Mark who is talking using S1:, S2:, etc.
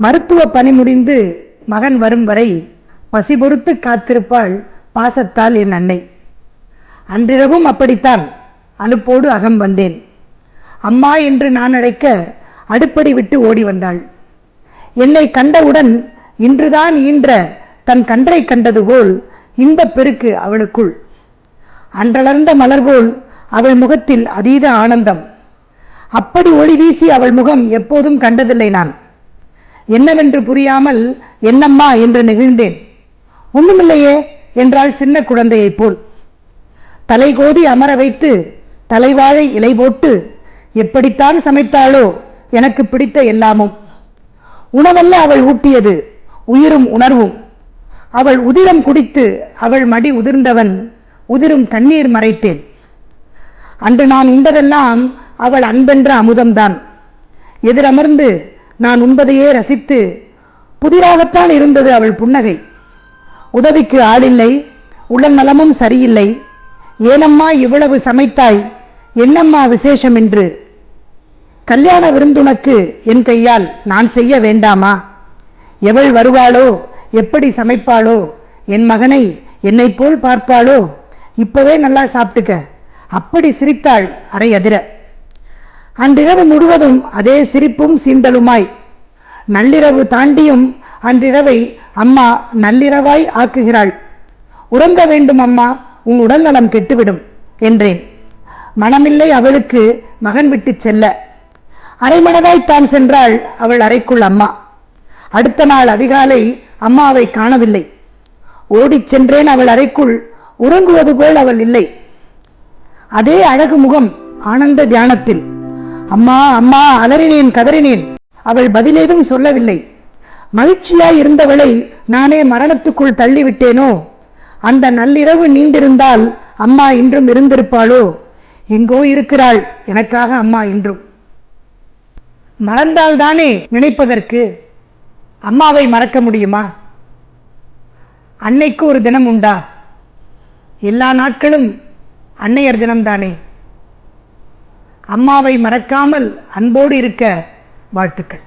S1: மருத்துவ பணி முடிந்து மகன் வரும் வரை பசி பொறுத்து காத்திருப்பாள் பாசத்தால் என் அன்னை. அன்றிரவும் அப்படித்தான் அலுப்போடு அகம் வந்தேன். அம்மா என்று நான் அழைக்க அடுப்படி விட்டு ஓடி வந்தாள். என்னை கண்டவுடன் இன்றுதான் ஈன்ற தன் கன்றை கண்டது போல் இன்பப் பெருக்கு அவளுக்குள். அன்றளர்ந்த மலர் போல் அவள் முகத்தில் அதீத ஆனந்தம். அப்படி ஒளி வீசி அவள் முகம் எப்போதும் கண்டதில்லை நான். என்னவென்று புரியாமல் என்னம்மா? என்று நெகிழ்ந்தேன். ஒண்ணுமில்லையே என்றாள் சின்ன குழந்தையைப் போல். தலை கோதி அமர வைத்து தலைவாழை இலை போட்டு எப்படித்தான் சமைத்தாளோ எனக்கு பிடித்த எல்லாமும். உணவல்ல அவள் ஊட்டியது உயிரும் உணர்வும். அவள் உதிரம் குடித்து அவள் மடி உதிர்ந்தவன் உதிரும் கண்ணீர் மறைத்தேன். அன்று நான் உண்டதெல்லாம் அவள் அன்பென்ற அமுதம்தான். எதிரமர்ந்து நான் உண்பதையே ரசித்து புதிராகத்தான் இருந்தது அவள் புன்னகை. உதவிக்கு ஆளில்லை உடல் நலமும் சரியில்லை. ஏனம்மா இவ்வளவு சமைத்தாய் என்னம்மா விசேஷம் என்று. கல்யாண விருந்துனக்கு என் கையால் நான் செய்ய வேண்டாமா? எவள் வருவாளோ எப்படி சமைப்பாளோ என் மகனை என்னைப் போல் பார்ப்பாளோ? இப்பவே நல்லா சாப்பிட்டுக்க. அப்படி சிரித்தாள் அரை அதிர. அன்றிரவு முழுவதும் அதே சிரிப்பும் சீண்டலுமாய். நள்ளிரவு தாண்டியும் அன்றிரவை அம்மா நள்ளிரவாய் ஆக்குகிறாள். உறங்க வேண்டும் அம்மா உன் உடல் நலம் கெட்டுவிடும் என்றேன். மனமில்லை அவளுக்கு மகன் விட்டு செல்ல. அரைமனதாய் தான் சென்றாள் அவள் அறைக்குள் அம்மா. அடுத்த நாள் அதிகாலை அம்மாவை காணவில்லை. ஓடிச் சென்றேன் அவள் அறைக்குள் உறங்குவது போல் அவள் இல்லை. அதே அழகு முகம் ஆனந்த தியானத்தில். அம்மா அம்மா அலறினேன் கதறினேன். அவள் பதிலேதும் சொல்லவில்லை. மகிழ்ச்சியாய் இருந்தவளை நானே மரணத்துக்குள் தள்ளிவிட்டேனோ? அந்த நள்ளிரவு நீண்டிருந்தால் அம்மா இன்றும் இருந்திருப்பாளோ? எங்கோ இருக்கிறாள். எனக்காக அம்மா இன்றும். மறந்தால்தானே நினைப்பதற்கு அம்மாவை மறக்க முடியுமா? அன்னைக்கு ஒரு தினம் உண்டா? எல்லா நாட்களும் அன்னையர் தினம்தானே? அம்மாவை மறக்காமல் அன்போடு இருக்க வாழ்த்துக்கள்.